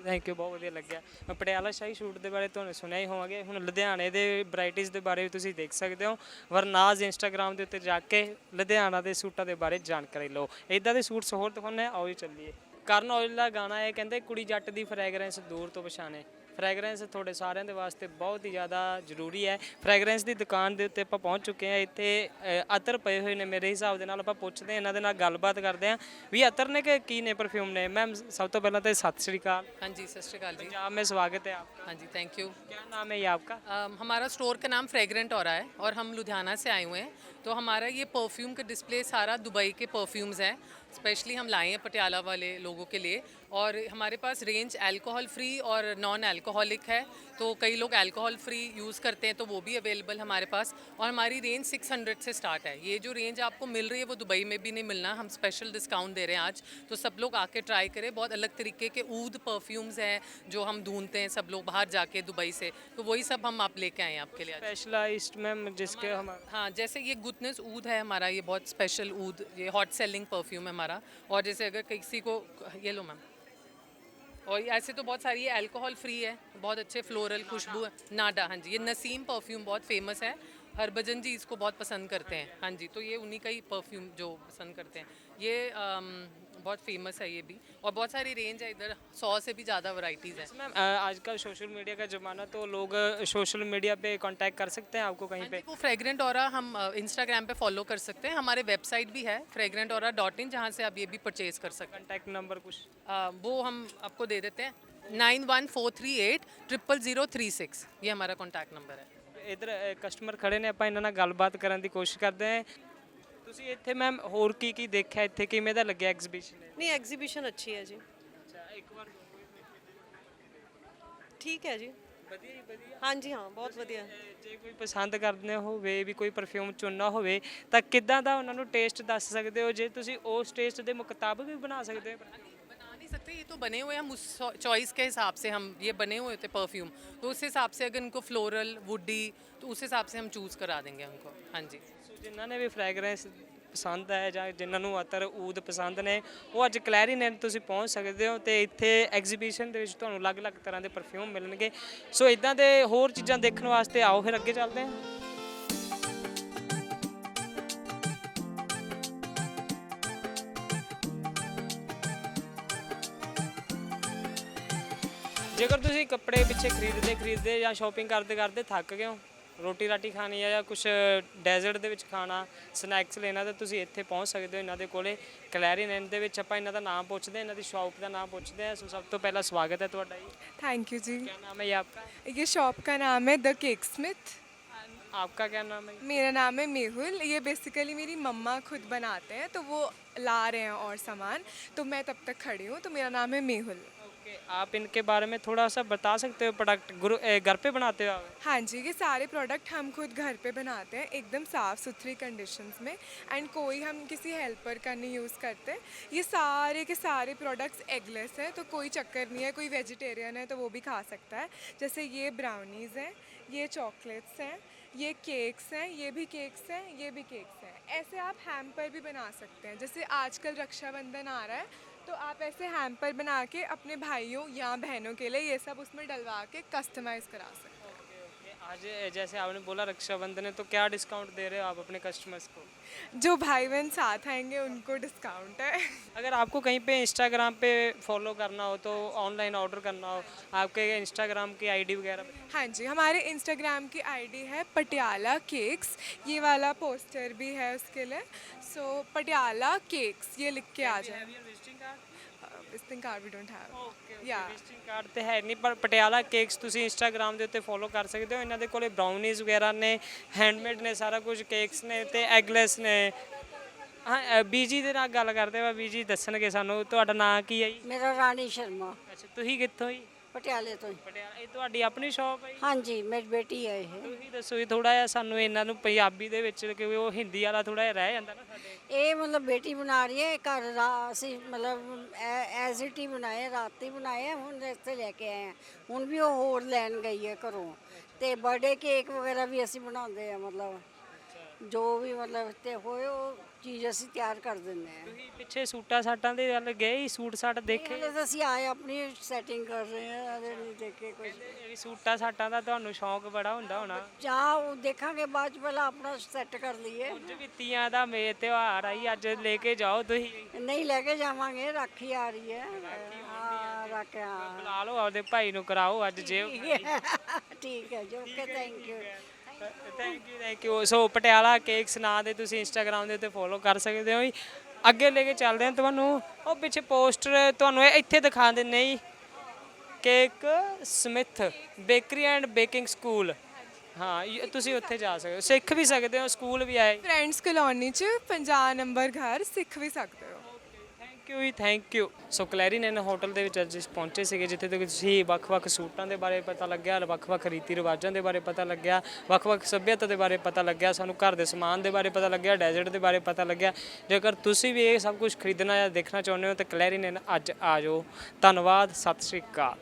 ਥੈਂਕ ਯੂ ਬਹੁਤ ਵਧੀਆ ਲੱਗਿਆ। ਪਟਿਆਲਾ ਸ਼ਾਹੀ ਸੂਟ ਦੇ ਬਾਰੇ ਤੁਹਾਨੂੰ ਸੁਣਿਆ ਹੀ ਹੋਵਾਂਗੇ। ਹੁਣ ਲੁਧਿਆਣੇ ਦੇ ਵੈਰਾਈਟੀਆਂ ਦੇ ਬਾਰੇ ਵੀ ਤੁਸੀਂ ਦੇਖ ਸਕਦੇ ਹੋ। ਵਰਨਾਜ਼ ਇੰਸਟਾਗ੍ਰam ਦੇ ਉੱਤੇ ਜਾ ਕੇ ਲੁਧਿਆਣਾ ਦੇ ਸੂਟਾਂ ਦੇ ਬਾਰੇ ਜਾਣਕਾਰੀ ਲਓ। ਇਦਾਂ ਦੇ ਸੂਟਸ ਹੋਰ ਦਿਖਾਉਂਦੇ ਆਓ ਜੀ ਚੱਲੀਏ। ਕਰਨ ਔਜਲਾ ਦਾ ਗਾਣਾ ਹੈ ਕਹਿੰਦੇ ਕੁੜੀ ਜੱਟ ਦੀ ਫ੍ਰੈਗਰੈਂਸ ਦੂਰ ਤੋਂ ਪਛਾਣੇ। ਫ੍ਰੈਗਰੈਂਸ ਤੁਹਾਡੇ ਸਾਰਿਆਂ ਦੇ ਵਾਸਤੇ ਬਹੁਤ ਹੀ ਜ਼ਿਆਦਾ ਜ਼ਰੂਰੀ ਹੈ ਫ੍ਰੈਗਰੈਂਸ ਦੀ ਦੁਕਾਨ ਦੇ ਉੱਤੇ ਆਪਾਂ ਪਹੁੰਚ ਚੁੱਕੇ ਹਾਂ ਇੱਥੇ ਅ, ਅਤਰ ਪਏ ਹੋਏ ਨੇ ਮੇਰੇ ਹਿਸਾਬ ਦੇ ਨਾਲ ਆਪਾਂ ਪੁੱਛਦੇ ਹਾਂ ਇਹਨਾਂ ਦੇ ਨਾਲ ਗੱਲਬਾਤ ਕਰਦੇ ਹਾਂ ਵੀ ਅਤਰ ਨੇ ਕਿ ਕੀ ਨੇ ਪਰਫਿਊਮ ਨੇ ਮੈਮ ਸਭ ਤੋਂ ਪਹਿਲਾਂ ਤਾਂ ਸਤਿ ਸ਼੍ਰੀ ਅਕਾਲ हाँ जी सत श्रीकाल जी पंजाब में स्वागत है आपका हाँ जी थैंक यू क्या नाम है ये आपका अम, हमारा स्टोर का नाम फ्रेग्रेंट और है और हम लुधियाना से आए हुए हैं तो हमारा ये परफ्यूम का डिस्प्ले सारा दुबई के परफ्यूम्स है स्पेशली हम लाए हैं पटियाला वाले लोगों के लिए और हमारे पास रेंज अल्कोहल फ्री और नॉन अल्कोहलिक है तो कई लोग अल्कोहल फ्री यूज़ करते हैं तो वो भी अवेलेबल हमारे पास और हमारी रेंज 600 से स्टार्ट है। ये जो रेंज आपको मिल रही है वो दुबई में भी नहीं मिलना हम स्पेशल डिस्काउंट दे रहे हैं आज तो सब लोग आके ट्राई करें। बहुत अलग तरीके के ऊद परफ्यूम्स हैं जो हम ढूंढते हैं सब लोग बाहर जाके दुबई से तो वही सब हम आप लेके आए हैं आपके लिए स्पेशलाइज्ड मैम जिसके हम हाँ जैसे ये गुडनेस ऊद है हमारा ये बहुत स्पेशल ऊद ये हॉट सेलिंग परफ्यूम है हमारा। और जैसे अगर किसी को ये लो मैम। और ऐसे तो बहुत सारी है अल्कोहल फ्री है बहुत अच्छे फ्लोरल खुशबू है। नाडा हाँ जी ये नसीम परफ्यूम बहुत फ़ेमस है। हरभजन जी इसको बहुत पसंद करते हैं। हाँ जी तो ये उन्हीं का ही परफ्यूम जो पसंद करते हैं। ये अम, बहुत फेमस है ये भी और बहुत सारी रेंज है इधर सौ से भी ज़्यादा वैरायटीज़ हैं मैम आजकल सोशल मीडिया का ज़माना तो लोग सोशल मीडिया पे कांटेक्ट कर सकते हैं आपको कहीं पे वो फ्रेग्रेंट और हम इंस्टाग्राम पे फॉलो कर सकते हैं हमारे वेबसाइट भी है फ्रेग्रेंट और डॉट इन जहाँ से आप ये भी परचेज कर सकते हैं कांटेक्ट नंबर कुछ आ, वो हम आपको दे देते हैं nine one four three eight triple zero three six ये हमारा कॉन्टैक्ट नंबर है ਇਧਰ ਕਸਟਮਰ ਖੜੇ ਨੇ ਆਪਾਂ ਇਹਨਾਂ ਨਾਲ ਗੱਲਬਾਤ ਕਰਨ ਦੀ ਕੋਸ਼ਿਸ਼ ਕਰਦੇ ਹਾਂ ਤੁਸੀਂ ਇੱਥੇ ਮੈਮ ਹੋਰ ਕੀ ਕੀ ਦੇਖਿਆ ਇੱਥੇ ਕਿਵੇਂ ਦਾ ਲੱਗਿਆ ਐਗਜ਼ੀਬਿਸ਼ਨ ਨਹੀਂ ਐਗਜ਼ੀਬਿਸ਼ਨ ਅੱਛੀ ਹੈ ਜੀ ਇੱਕ ਵਾਰ ਠੀਕ ਹੈ ਜੀ ਵਧੀਆ ਜੀ ਵਧੀਆ ਹਾਂਜੀ ਹਾਂ ਬਹੁਤ ਵਧੀਆ ਜੇ ਕੋਈ ਪਸੰਦ ਕਰਦੇ ਹੋਵੇ ਵੀ ਕੋਈ ਪਰਫਿਊਮ ਚੁਣਨਾ ਹੋਵੇ ਤਾਂ ਕਿੱਦਾਂ ਦਾ ਉਹਨਾਂ ਨੂੰ ਟੇਸਟ ਦੱਸ ਸਕਦੇ ਹੋ ਜੇ ਤੁਸੀਂ ਉਸ ਟੇਸਟ ਦੇ ਮੁਤਾਬਕ ਵੀ ਬਣਾ ਸਕਦੇ ਹੋ बना नहीं सकते ये तो बने हुए हैं हम उस चॉइस के हिसाब से हम ये बने हुए होते परफ्यूम तो उस हिसाब से अगर इनको फ्लोरल वुडी तो उस हिसाब से हम चूज़ करा देंगे हमको हाँ जी ਸੋ ਜਿਨ੍ਹਾਂ ਨੇ ਵੀ ਫ੍ਰੈਗਰੈਂਸ ਪਸੰਦ ਹੈ ਜਾਂ ਜਿਨ੍ਹਾਂ ਨੂੰ ਅਤਰ ਊਦ ਪਸੰਦ ਨੇ, ਉਹ ਅੱਜ ਕਲੈਰੀਨੈਟ ਤੁਸੀਂ ਪਹੁੰਚ ਸਕਦੇ ਹੋ ਤੇ ਇੱਥੇ ਐਗਜ਼ੀਬਿਸ਼ਨ ਦੇ ਵਿੱਚ ਤੁਹਾਨੂੰ ਅਲੱਗ-ਅਲੱਗ ਤਰ੍ਹਾਂ ਦੇ ਪਰਫਿਊਮ ਮਿਲਣਗੇ। ਸੋ ਇਦਾਂ ਦੇ ਹੋਰ ਚੀਜ਼ਾਂ ਦੇਖਣ ਵਾਸਤੇ ਆਓ, ਫਿਰ ਅੱਗੇ ਚੱਲਦੇ ਹਾਂ। ਜੇਕਰ ਤੁਸੀਂ ਕੱਪੜੇ ਪਿੱਛੇ ਖਰੀਦਦੇ ਖਰੀਦਦੇ ਜਾਂ ਸ਼ਾਪਿੰਗ ਕਰਦੇ ਕਰਦੇ ਥੱਕ ਗਏ ਹੋ ਰੋਟੀ ਰਾਟੀ ਖਾਣੀ ਹੈ ਜਾਂ ਕੁਝ ਡੈਜ਼ਰਟ ਦੇ ਵਿੱਚ ਖਾਣਾ ਸਨੈਕਸ ਲੈਣਾ ਤਾਂ ਤੁਸੀਂ ਇੱਥੇ ਪਹੁੰਚ ਸਕਦੇ ਹੋ ਇਹਨਾਂ ਦੇ ਕੋਲੇ ਕਲੈਰੀਨੈਂਟ ਦੇ ਵਿੱਚ ਆਪਾਂ ਇਹਨਾਂ ਦਾ ਨਾਮ ਪੁੱਛਦੇ ਹਾਂ ਇਹਨਾਂ ਦੀ ਸ਼ਾਪ ਦਾ ਨਾਮ ਪੁੱਛਦੇ ਹਾਂ ਸੋ ਸਭ ਤੋਂ ਪਹਿਲਾਂ ਸਵਾਗਤ ਹੈ ਤੁਹਾਡਾ ਜੀ थैंक यू जी क्या नाम है ये आपका ये शॉप का नाम है द केक स्मिथ आपका क्या नाम है मेरा नाम है मेहुल ये बेसिकली मेरी मम्मा खुद बनाते हैं तो वो ला रहे हैं और सामान तो मैं तब तक खड़ी हूँ तो मेरा नाम है मेहुल ओके आप इनके बारे में थोड़ा सा बता सकते हो प्रोडक्ट गुरु घर पे बनाते हो आप? हाँ जी, ये सारे प्रोडक्ट हम खुद घर पे बनाते हैं, एकदम साफ़ सुथरी कंडीशंस में एंड कोई हम किसी हेल्पर का नहीं यूज़ करते। ये सारे के सारे प्रोडक्ट्स एगलेस हैं तो कोई चक्कर नहीं है, कोई वेजिटेरियन है तो वो भी खा सकता है। जैसे ये ब्राउनीज़ हैं, ये चॉकलेट्स हैं, ये केक्स हैं, ये भी केक्स हैं, ये भी केक्स हैं। ऐसे आप हैम्पर भी बना सकते हैं। जैसे आजकल रक्षाबंधन आ रहा है तो आप ऐसे हैम्पर बना के अपने भाइयों या बहनों के लिए ये सब उसमें डलवा के कस्टमाइज़ करा सकते हैं आज जैसे आपने बोला रक्षाबंधन है तो क्या डिस्काउंट दे रहे हो आप अपने कस्टमर्स को? जो भाई बहन साथ आएँगे उनको डिस्काउंट है। अगर आपको कहीं पे इंस्टाग्राम पे फॉलो करना हो तो ऑनलाइन ऑर्डर करना हो आपके इंस्टाग्राम की आईडी वगैरह हाँ जी हमारे इंस्टाग्राम की आईडी है पटियाला केक्स ये वाला पोस्टर भी है उसके लिए। सो पटियाला केक्स ये लिख के आ जाए। ਇਸ thing card we don't have okay Yeah. Visiting card ਤੇ ਹੈ ਨਹੀਂ ਪਰ ਪਟਿਆਲਾ ਕੇਕਸ ਤੁਸੀਂ ਇੰਸਟਾਗ੍ਰਾਮ ਦੇ ਉੱਤੇ ਫੋਲੋ ਕਰ ਸਕਦੇ ਹੋ। ਇਹਨਾਂ ਦੇ ਕੋਲੇ ਬ੍ਰਾਊਨੀਜ਼ ਵਗੈਰਾ ਨੇ ਹੈਂਡਮੇਡ ਨੇ ਸਾਰਾ ਕੁਝ ਕੇਕਸ ਨੇ ਤੇ ਐਗਲੈਸ ਨੇ। ਹਾਂ ਬੀਜੀ ਦੇ ਨਾਲ ਗੱਲ ਕਰਦੇ ਆ ਬੀਜੀ ਦੱਸਣਗੇ ਸਾਨੂੰ। ਤੁਹਾਡਾ ਨਾਂ ਕੀ ਹੈ ਜੀ? ਮੇਰਾ ਰਾਣੀ ਸ਼ਰਮਾ। ਅੱਛਾ ਤੁਸੀਂ ਕਿੱਥੋਂ ਜੀ? ਪਟਿਆਲੇ ਤੋਂ ਹੀ। ਪਟਿਆਲਾ ਇਹ ਤੁਹਾਡੀ ਆਪਣੀ ਸ਼ਾਪ ਹੈ ਜੀ? ਹਾਂਜੀ ਮੇਰੀ ਬੇਟੀ ਹੈ ਇਹ। ਤੁਸੀਂ ਦੱਸੋ ਜੀ ਥੋੜਾ ਜਿਹਾ ਸਾਨੂੰ ਇਹਨਾਂ ਨੂੰ ਪੰਜਾਬੀ ਦੇ ਵਿੱਚ ਕਿਉਂਕਿ ਉਹ ਹਿੰਦੀ ਵਾਲਾ ਥੋੜਾ ਜਿਹਾ ਰਹਿ ਜਾਂਦਾ ਨਾ ਸਾਡੇ। ਇਹ ਮਤਲਬ ਬੇਟੀ ਬਣਾ ਰਹੀ ਹੈ ਘਰ ਰਾ- ਅਸੀਂ ਮਤਲਬ ਐਜ਼ ਇਟ ਹੀ ਬਣਾਏ ਰਾਤੀ ਬਣਾਏ ਆ, ਹੁਣ ਇੱਥੇ ਲੈ ਕੇ ਆਏ ਆ। ਹੁਣ ਵੀ ਉਹ ਹੋਰ ਲੈਣ ਗਈ ਹੈ ਘਰੋਂ। ਤੇ ਬਰਥਡੇ ਕੇਕ ਵਗੈਰਾ ਵੀ ਅਸੀਂ ਬਣਾਉਂਦੇ ਆ ਮਤਲਬ। ਜੋ ਵੀ ਮਤਲਬ ਤੇ ਹੋਏ ਉਹ ਚੀਜ਼ ਅਸੀਂ ਤਿਆਰ ਕਰ ਦਿੰਦੇ ਆ ਤੁਸੀਂ ਪਿੱਛੇ ਸੂਟਾਂ ਸਾਟਾਂ ਦੇ ਵੱਲ ਗਏ ਸੀ ਸੂਟ ਸਾਟ ਦੇਖੇ? ਹਲੇ ਤਾਂ ਅਸੀਂ ਆਏ ਆਪਣੀ ਸੈਟਿੰਗ ਕਰ ਰਹੇ ਆ ਅਜੇ ਨਹੀਂ ਦੇਖੇ ਕੁਝ ਇਹ ਸੂਟਾਂ ਸਾਟਾਂ ਦਾ ਤੁਹਾਨੂੰ ਸ਼ੌਂਕ ਬੜਾ ਹੁੰਦਾ ਹੋਣਾ। ਚਾਹ ਉਹ ਦੇਖਾਂਗੇ ਬਾਅਦ ਚ ਪਹਿਲਾਂ ਆਪਣਾ ਸੈੱਟ ਕਰ ਲਈਏ। ਕੁਝ ਵੀ ਤੀਆਂ ਦਾ ਮੇ ਤਿਉਹਾਰ ਆਈ ਅੱਜ ਲੈ ਕੇ ਜਾਓ ਤੁਸੀਂ। ਨਹੀਂ ਲੈ ਕੇ ਜਾਵਾਂਗੇ ਰਾਖੀ ਆ ਰਹੀ ਹੈ। ਹਾਂ ਹਾਂ ਬੁਲਾ ਲਓ ਆਪਦੇ ਭਾਈ ਨੂੰ ਕਰਾਓ ਅੱਜ ਜੇ ਠੀਕ ਹੈ। ਜੀ okay thank you thank you so Patiala cake ਨਾਂ ਦੇ ਤੁਸੀਂ ਇੰਸਟਾਗ੍ਰam ਦੇ ਉੱਤੇ ਫੋਲੋ ਕਰ ਸਕਦੇ ਹੋ ਜੀ। ਅੱਗੇ ਲੈ ਕੇ ਚੱਲਦੇ ਹਾਂ ਤੁਹਾਨੂੰ। ਉਹ ਪਿੱਛੇ ਪੋਸਟਰ ਤੁਹਾਨੂੰ ਇਹ ਇੱਥੇ ਦਿਖਾ ਦਿੰਨੇ ਜੀ। Cake Smith bakery and baking school ਹਾਂ ਤੁਸੀਂ ਉੱਥੇ ਜਾ ਸਕਦੇ ਹੋ। ਸਿੱਖ ਵੀ ਸਕਦੇ ਹੋ ਸਕੂਲ ਵੀ ਆਏ ਫਰੈਂਡਸ ਕਲੋਨੀ ਚ 50 ਨੰਬਰ ਘਰ ਸਿੱਖ ਵੀ ਸਕਦੇ ਹੋ। ਥੈਂਕ ਯੂ ਜੀ ਥੈਂਕ ਯੂ ਸੋ ਕਲੈਰੀਨਨ ਹੋਟਲ ਦੇ ਵਿੱਚ ਅੱਜ ਅਸੀਂ ਪਹੁੰਚੇ ਸੀਗੇ ਜਿੱਥੇ ਤੇ ਤੁਸੀਂ ਵੱਖ-ਵੱਖ ਸੂਟਾਂ ਦੇ ਬਾਰੇ ਪਤਾ ਲੱਗਿਆ ਵੱਖ-ਵੱਖ ਰੀਤੀ ਰਿਵਾਜਾਂ ਦੇ ਬਾਰੇ ਪਤਾ ਲੱਗਿਆ ਵੱਖ-ਵੱਖ ਸੱਭਿਅਤਾ ਦੇ ਬਾਰੇ ਪਤਾ ਲੱਗਿਆ ਸਾਨੂੰ ਘਰ ਦੇ ਸਮਾਨ ਦੇ ਬਾਰੇ ਪਤਾ ਲੱਗਿਆ ਡੈਜ਼ਰਟ ਦੇ ਬਾਰੇ ਪਤਾ ਲੱਗਿਆ ਜੇਕਰ ਤੁਸੀਂ ਵੀ ਇਹ ਸਭ ਕੁਝ ਖਰੀਦਣਾ ਜਾਂ ਦੇਖਣਾ ਚਾਹੁੰਦੇ ਹੋ ਤਾਂ ਕਲੈਰੀਨ ਕਲੈਰੀਨਨ ਅੱਜ ਆ ਜਾਓ ਧੰਨਵਾਦ ਸਤਿ ਸ਼੍ਰੀ ਅਕਾਲ